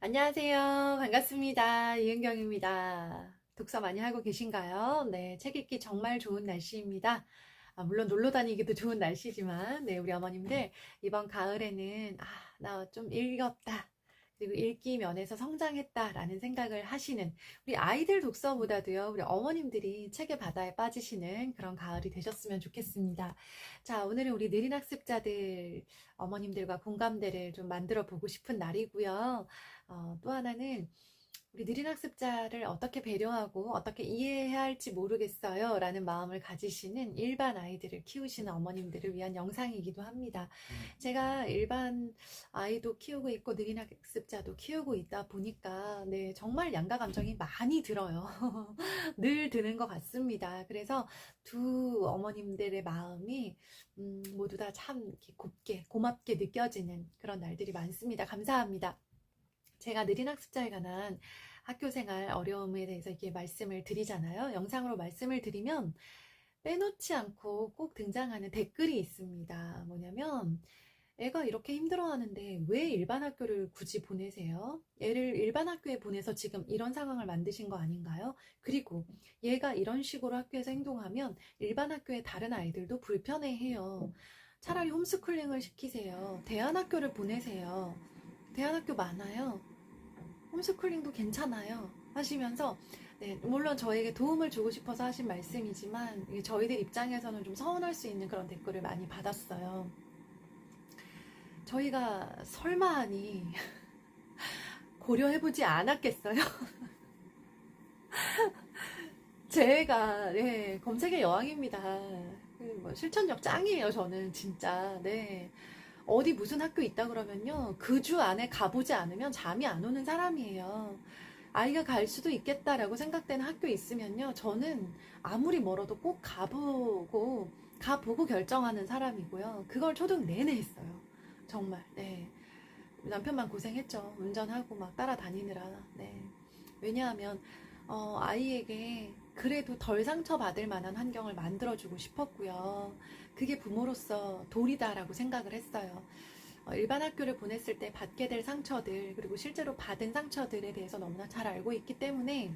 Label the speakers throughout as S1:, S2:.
S1: 안녕하세요. 반갑습니다. 이은경입니다. 독서 많이 하고 계신가요? 네, 책 읽기 정말 좋은 날씨입니다. 아, 물론 놀러 다니기도 좋은 날씨지만, 네, 우리 어머님들, 이번 가을에는, 아, 나 좀 읽었다. 그리고 읽기 면에서 성장했다라는 생각을 하시는 우리 아이들 독서보다도요, 우리 어머님들이 책의 바다에 빠지시는 그런 가을이 되셨으면 좋겠습니다. 자, 오늘은 우리 느린 학습자들, 어머님들과 공감대를 좀 만들어 보고 싶은 날이고요. 어, 또 하나는 우리 느린 학습자를 어떻게 배려하고 어떻게 이해해야 할지 모르겠어요. 라는 마음을 가지시는 일반 아이들을 키우시는 어머님들을 위한 영상이기도 합니다. 제가 일반 아이도 키우고 있고 느린 학습자도 키우고 있다 보니까 네, 정말 양가 감정이 많이 들어요. 늘 드는 것 같습니다. 그래서 두 어머님들의 마음이 음, 모두 다 참 곱게, 고맙게 느껴지는 그런 날들이 많습니다. 감사합니다. 제가 느린 학습자에 관한 학교 생활 어려움에 대해서 이렇게 말씀을 드리잖아요. 영상으로 말씀을 드리면 빼놓지 않고 꼭 등장하는 댓글이 있습니다. 뭐냐면 애가 이렇게 힘들어하는데 왜 일반 학교를 굳이 보내세요? 얘를 일반 학교에 보내서 지금 이런 상황을 만드신 거 아닌가요? 그리고 얘가 이런 식으로 학교에서 행동하면 일반 학교의 다른 아이들도 불편해해요. 차라리 홈스쿨링을 시키세요. 대안학교를 보내세요. 대안학교 많아요. 홈스쿨링도 괜찮아요. 하시면서 네, 물론 저에게 도움을 주고 싶어서 하신 말씀이지만 저희들 입장에서는 좀 서운할 수 있는 그런 댓글을 많이 받았어요. 저희가 설마하니 고려해보지 않았겠어요? 제가 네, 검색의 여왕입니다. 그뭐 실천력 짱이에요, 저는 진짜. 네. 어디 무슨 학교 있다 그러면요. 그 주 안에 가보지 않으면 잠이 안 오는 사람이에요. 아이가 갈 수도 있겠다라고 생각되는 학교 있으면요. 저는 아무리 멀어도 꼭 가보고, 가보고 결정하는 사람이고요. 그걸 초등 내내 했어요. 정말, 네. 남편만 고생했죠. 운전하고 막 따라다니느라. 네. 왜냐하면, 어, 아이에게 그래도 덜 상처받을 만한 환경을 만들어주고 싶었고요. 그게 부모로서 도리다라고 생각을 했어요. 어, 일반 학교를 보냈을 때 받게 될 상처들, 그리고 실제로 받은 상처들에 대해서 너무나 잘 알고 있기 때문에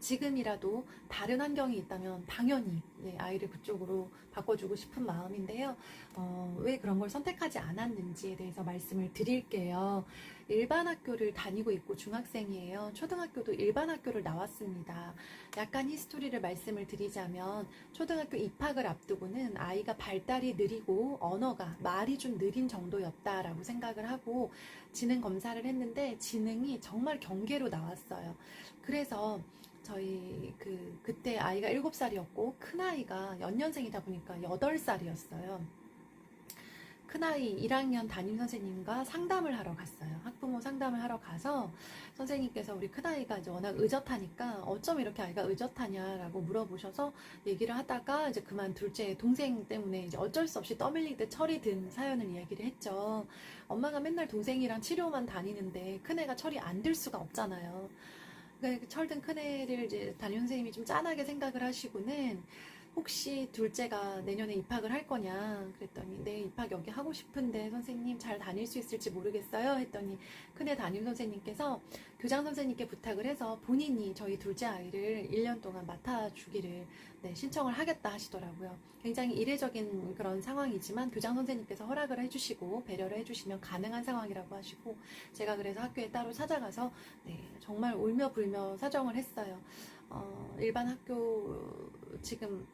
S1: 지금이라도 다른 환경이 있다면 당연히 예, 아이를 그쪽으로 바꿔주고 싶은 마음인데요. 어, 왜 그런 걸 선택하지 않았는지에 대해서 말씀을 드릴게요. 일반 학교를 다니고 있고 중학생이에요. 초등학교도 일반 학교를 나왔습니다. 약간 히스토리를 말씀을 드리자면 초등학교 입학을 앞두고는 아이가 발달이 느리고 언어가 말이 좀 느린 정도였다라고 생각을 하고 지능 검사를 했는데 지능이 정말 경계로 나왔어요. 그래서 저희 그 그때 아이가 7살이었고 큰 아이가 연년생이다 보니까 8살이었어요. 큰아이 1학년 담임 선생님과 상담을 하러 갔어요. 학부모 상담을 하러 가서 선생님께서 우리 큰아이가 이제 워낙 의젓하니까 어쩜 이렇게 아이가 의젓하냐라고 물어보셔서 얘기를 하다가 이제 그만 둘째 동생 때문에 이제 어쩔 수 없이 떠밀릴 때 철이 든 사연을 이야기를 했죠. 엄마가 맨날 동생이랑 치료만 다니는데 큰애가 철이 안 들 수가 없잖아요. 그러니까 철든 큰애를 이제 담임 선생님이 좀 짠하게 생각을 하시고는 혹시 둘째가 내년에 입학을 할 거냐 그랬더니 네 입학 여기 하고 싶은데 선생님 잘 다닐 수 있을지 모르겠어요 했더니 큰애 담임 선생님께서 교장 선생님께 부탁을 해서 본인이 저희 둘째 아이를 1년 동안 맡아주기를 네, 신청을 하겠다 하시더라고요. 굉장히 이례적인 그런 상황이지만 교장 선생님께서 허락을 해주시고 배려를 해주시면 가능한 상황이라고 하시고 제가 그래서 학교에 따로 찾아가서 네, 정말 울며 불며 사정을 했어요. 어, 일반 학교 지금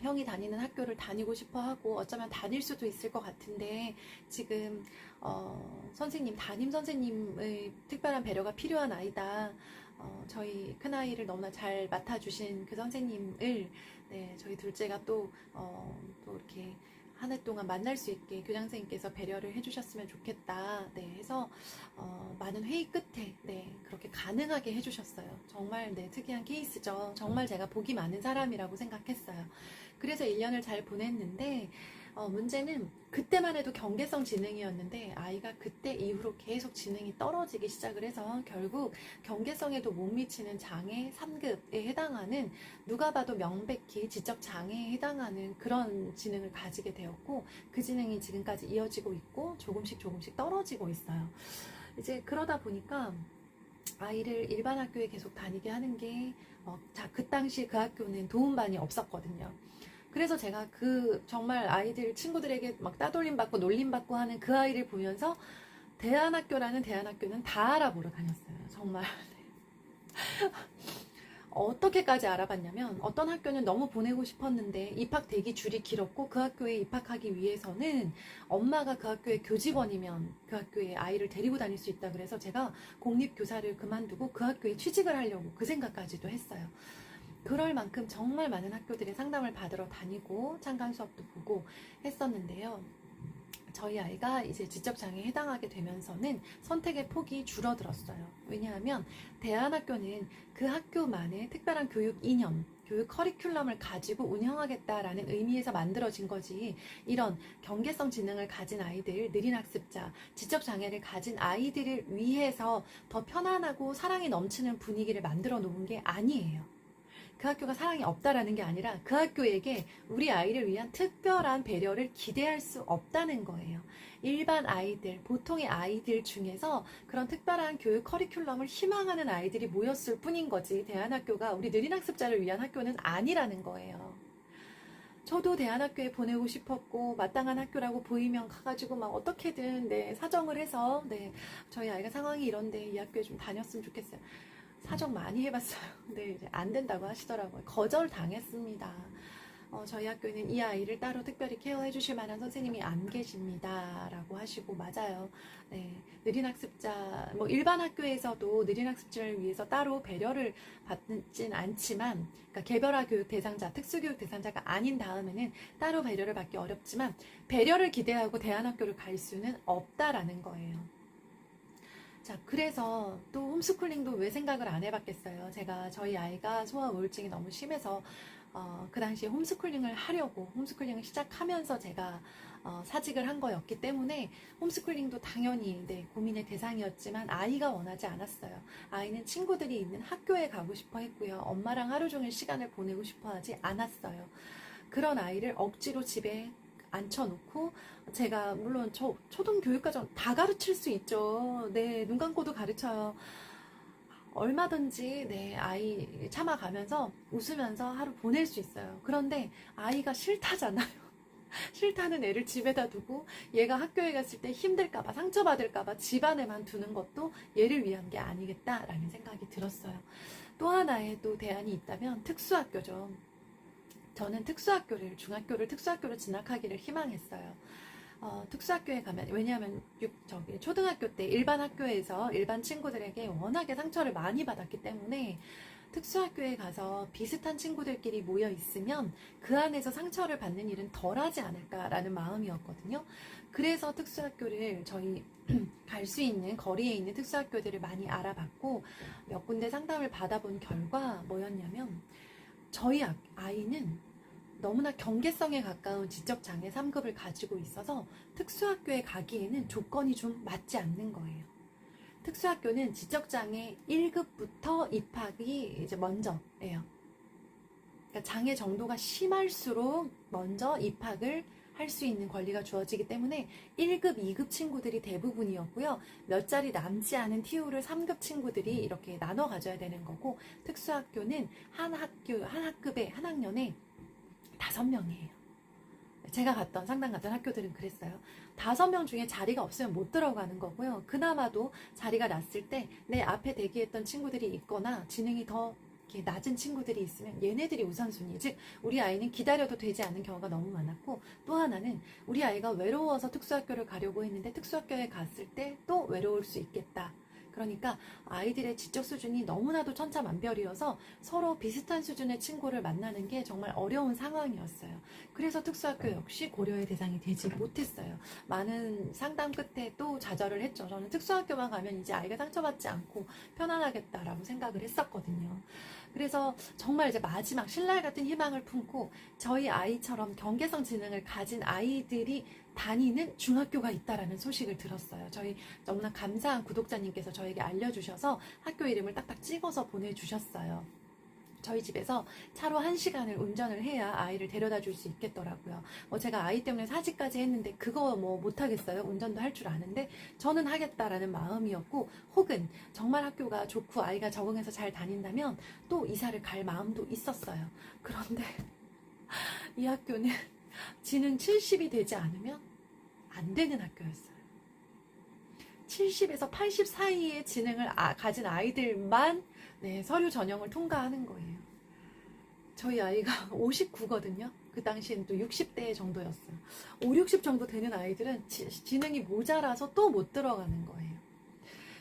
S1: 형이 다니는 학교를 다니고 싶어 하고 어쩌면 다닐 수도 있을 것 같은데 지금 어, 선생님 담임 선생님의 특별한 배려가 필요한 아이다. 어, 저희 큰 아이를 너무나 잘 맡아주신 그 선생님을 네, 저희 둘째가 또, 어, 또 이렇게 한 해 동안 만날 수 있게 교장 선생님께서 배려를 해주셨으면 좋겠다. 네, 해서 어, 많은 회의 끝에 네, 그렇게 가능하게 해주셨어요. 정말 네, 특이한 케이스죠. 정말 제가 복이 많은 사람이라고 생각했어요. 그래서 1년을 잘 보냈는데 어, 문제는 그때만 해도 경계성 지능이었는데 아이가 그때 이후로 계속 지능이 떨어지기 시작을 해서 결국 경계성에도 못 미치는 장애 3급에 해당하는 누가 봐도 명백히 지적 장애에 해당하는 그런 지능을 가지게 되었고 그 지능이 지금까지 이어지고 있고 조금씩 조금씩 떨어지고 있어요. 이제 그러다 보니까 아이를 일반 학교에 계속 다니게 하는 게, 어, 자, 그 당시 그 학교는 도움반이 없었거든요. 그래서 제가 그 정말 아이들 친구들에게 막 따돌림 받고 놀림 받고 하는 그 아이를 보면서 대안학교라는 대안학교는 다 알아보러 다녔어요. 정말. 어떻게까지 알아봤냐면 어떤 학교는 너무 보내고 싶었는데 입학 대기 줄이 길었고 그 학교에 입학하기 위해서는 엄마가 그 학교의 교직원이면 그 학교에 아이를 데리고 다닐 수 있다 그래서 제가 공립 교사를 그만두고 그 학교에 취직을 하려고 그 생각까지도 했어요. 그럴 만큼 정말 많은 학교들의 상담을 받으러 다니고 참관 수업도 보고 했었는데요. 저희 아이가 이제 지적장애에 해당하게 되면서는 선택의 폭이 줄어들었어요. 왜냐하면 대안학교는 그 학교만의 특별한 교육 이념, 교육 커리큘럼을 가지고 운영하겠다라는 의미에서 만들어진 거지. 이런 경계성 지능을 가진 아이들, 느린 학습자, 지적장애를 가진 아이들을 위해서 더 편안하고 사랑이 넘치는 분위기를 만들어 놓은 게 아니에요. 그 학교가 사랑이 없다라는 게 아니라 그 학교에게 우리 아이를 위한 특별한 배려를 기대할 수 없다는 거예요. 일반 아이들, 보통의 아이들 중에서 그런 특별한 교육 커리큘럼을 희망하는 아이들이 모였을 뿐인 거지. 대안학교가 우리 느린 학습자를 위한 학교는 아니라는 거예요. 저도 대안학교에 보내고 싶었고 마땅한 학교라고 보이면 가가지고 막 어떻게든 네 사정을 해서 네 저희 아이가 상황이 이런데 이 학교에 좀 다녔으면 좋겠어요. 사정 많이 해봤어요. 근데 이제 안 된다고 하시더라고요. 거절 당했습니다. 어, 저희 학교는 이 아이를 따로 특별히 케어해 주실 만한 선생님이 안 계십니다. 라고 하시고, 맞아요. 네. 느린 학습자, 뭐, 일반 학교에서도 느린 학습자를 위해서 따로 배려를 받진 않지만, 그러니까 개별화 교육 대상자, 특수교육 대상자가 아닌 다음에는 따로 배려를 받기 어렵지만, 배려를 기대하고 대안학교를 갈 수는 없다라는 거예요. 자, 그래서 또 홈스쿨링도 왜 생각을 안 해봤겠어요. 제가 저희 아이가 소아 우울증이 너무 심해서 어, 그 당시에 홈스쿨링을 하려고 홈스쿨링을 시작하면서 제가 어, 사직을 한 거였기 때문에 홈스쿨링도 당연히 네, 고민의 대상이었지만 아이가 원하지 않았어요. 아이는 친구들이 있는 학교에 가고 싶어 했고요. 엄마랑 하루 종일 시간을 보내고 싶어 하지 않았어요. 그런 아이를 억지로 집에 앉혀놓고 제가 물론 저 초등 교육과정 다 가르칠 수 있죠. 네, 눈 감고도 가르쳐요. 얼마든지 네 아이 참아가면서 웃으면서 하루 보낼 수 있어요. 그런데 아이가 싫다잖아요. 싫다는 애를 집에다 두고 얘가 학교에 갔을 때 힘들까봐 상처받을까봐 집안에만 두는 것도 얘를 위한 게 아니겠다라는 생각이 들었어요. 또 하나의 또 대안이 있다면 특수학교죠. 저는 특수학교를 중학교를 특수학교로 진학하기를 희망했어요. 어, 특수학교에 가면 왜냐하면 육, 저기 초등학교 때 일반 학교에서 일반 친구들에게 워낙에 상처를 많이 받았기 때문에 특수학교에 가서 비슷한 친구들끼리 모여 있으면 그 안에서 상처를 받는 일은 덜하지 않을까라는 마음이었거든요. 그래서 특수학교를 저희 갈 수 있는 거리에 있는 특수학교들을 많이 알아봤고 몇 군데 상담을 받아본 결과 뭐였냐면 저희 아- 아이는 너무나 경계성에 가까운 지적장애 3급을 가지고 있어서 특수학교에 가기에는 조건이 좀 맞지 않는 거예요. 특수학교는 지적장애 1급부터 입학이 이제 먼저예요. 그러니까 장애 정도가 심할수록 먼저 입학을 할 수 있는 권리가 주어지기 때문에 1급, 2급 친구들이 대부분이었고요. 몇 자리 남지 않은 TU를 3급 친구들이 이렇게 나눠 가져야 되는 거고 특수학교는 한 학교, 한 학급에, 한 학년에 다섯 명이에요. 제가 갔던 상담 갔던 학교들은 그랬어요. 다섯 명 중에 자리가 없으면 못 들어가는 거고요. 그나마도 자리가 났을 때 내 앞에 대기했던 친구들이 있거나 지능이 더 낮은 친구들이 있으면 얘네들이 우선순위. 즉 우리 아이는 기다려도 되지 않은 경우가 너무 많았고 또 하나는 우리 아이가 외로워서 특수학교를 가려고 했는데 특수학교에 갔을 때 또 외로울 수 있겠다. 그러니까 아이들의 지적 수준이 너무나도 천차만별이어서 서로 비슷한 수준의 친구를 만나는 게 정말 어려운 상황이었어요. 그래서 특수학교 역시 고려의 대상이 되지 못했어요. 많은 상담 끝에 또 좌절을 했죠. 저는 특수학교만 가면 이제 아이가 상처받지 않고 편안하겠다라고 생각을 했었거든요. 그래서 정말 이제 마지막 신랄 같은 희망을 품고 저희 아이처럼 경계성 지능을 가진 아이들이 다니는 중학교가 있다라는 소식을 들었어요. 저희 너무나 감사한 구독자님께서 저에게 알려주셔서 학교 이름을 딱딱 찍어서 보내주셨어요. 저희 집에서 차로 한 시간을 운전을 해야 아이를 데려다 줄 수 있겠더라고요. 뭐 제가 아이 때문에 사직까지 했는데 그거 뭐 못하겠어요. 운전도 할 줄 아는데 저는 하겠다라는 마음이었고 혹은 정말 학교가 좋고 아이가 적응해서 잘 다닌다면 또 이사를 갈 마음도 있었어요. 그런데 이 학교는 지능 70이 되지 않으면 안 되는 학교였어요. 70에서 80 사이의 지능을 아- 가진 아이들만 네, 서류 전형을 통과하는 거예요. 저희 아이가 59거든요. 그 당시엔 또 60대 정도였어요. 5, 60 정도 되는 아이들은 지, 지능이 모자라서 또 못 들어가는 거예요.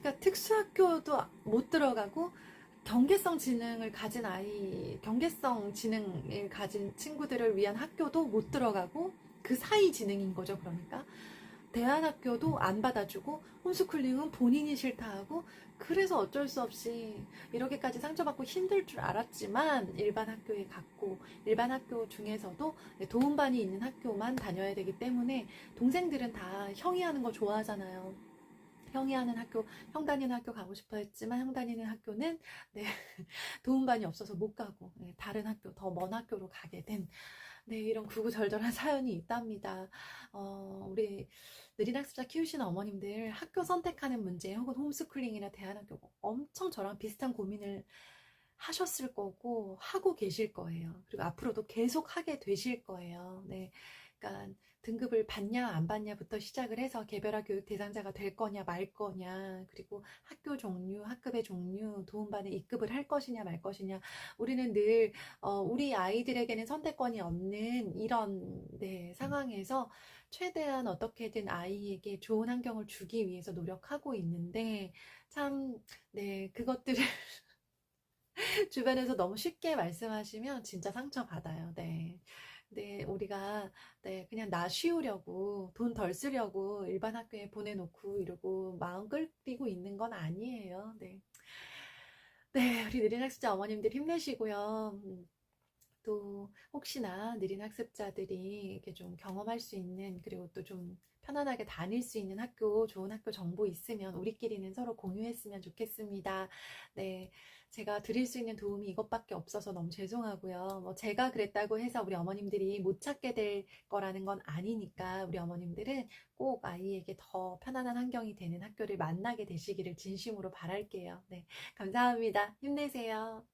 S1: 그러니까 특수학교도 못 들어가고 경계성 지능을 가진 아이, 경계성 지능을 가진 친구들을 위한 학교도 못 들어가고 그 사이 지능인 거죠. 그러니까 대안학교도 안 받아주고 홈스쿨링은 본인이 싫다 하고 그래서 어쩔 수 없이 이렇게까지 상처받고 힘들 줄 알았지만 일반 학교에 갔고 일반 학교 중에서도 도움반이 있는 학교만 다녀야 되기 때문에 동생들은 다 형이 하는 거 좋아하잖아요. 형이 하는 학교, 형 다니는 학교 가고 싶어 했지만 형 다니는 학교는 네, 도움반이 없어서 못 가고 네, 다른 학교, 더 먼 학교로 가게 된 네, 이런 구구절절한 사연이 있답니다. 어, 우리 느린 학습자 키우시는 어머님들 학교 선택하는 문제 혹은 홈스쿨링이나 대안학교 엄청 저랑 비슷한 고민을 하셨을 거고 하고 계실 거예요. 그리고 앞으로도 계속 하게 되실 거예요. 네. 그러니까 등급을 받냐 안 받냐부터 시작을 해서 개별화 교육 대상자가 될 거냐 말 거냐 그리고 학교 종류 학급의 종류 도움반에 입급을 할 것이냐 말 것이냐 우리는 늘 어, 우리 아이들에게는 선택권이 없는 이런 네, 상황에서 최대한 어떻게든 아이에게 좋은 환경을 주기 위해서 노력하고 있는데 참 네, 그것들을 주변에서 너무 쉽게 말씀하시면 진짜 상처받아요. 네. 네, 우리가 네, 그냥 나 쉬우려고 돈 덜 쓰려고 일반 학교에 보내놓고 이러고 마음 끓이고 있는 건 아니에요. 네. 네, 우리 느린 학습자 어머님들 힘내시고요. 음, 또 혹시나 느린 학습자들이 이렇게 좀 경험할 수 있는 그리고 또 좀 편안하게 다닐 수 있는 학교, 좋은 학교 정보 있으면 우리끼리는 서로 공유했으면 좋겠습니다. 네. 제가 드릴 수 있는 도움이 이것밖에 없어서 너무 죄송하고요. 뭐 제가 그랬다고 해서 우리 어머님들이 못 찾게 될 거라는 건 아니니까 우리 어머님들은 꼭 아이에게 더 편안한 환경이 되는 학교를 만나게 되시기를 진심으로 바랄게요. 네. 감사합니다. 힘내세요.